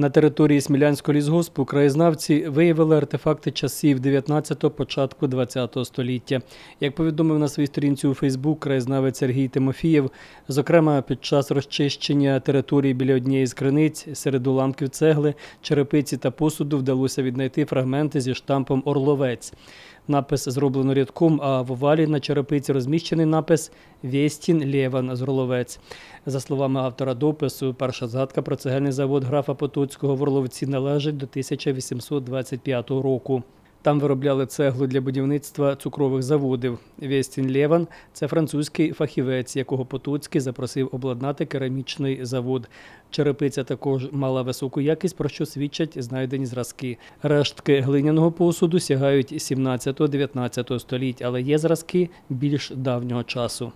На території Смілянського лісгоспу краєзнавці виявили артефакти часів 19-го, початку 20-го століття. Як повідомив на своїй сторінці у Фейсбук краєзнавець Сергій Тимофієв, зокрема під час розчищення території біля однієї з криниць серед уламків цегли, черепиці та посуду вдалося віднайти фрагменти зі штампом Орловець. Напис зроблено рядком, а в овалі на черепиці розміщений напис Вєстін Лєван з Орловець. За словами автора допису, перша згадка про цегельний завод графа Потоцького в Орловці належить до 1825 року. Там виробляли цеглу для будівництва цукрових заводів. Вєстін Лєван – це французький фахівець, якого Потоцький запросив обладнати керамічний завод. Черепиця також мала високу якість, про що свідчать знайдені зразки. Рештки глиняного посуду сягають 17-19 століть, але є зразки більш давнього часу.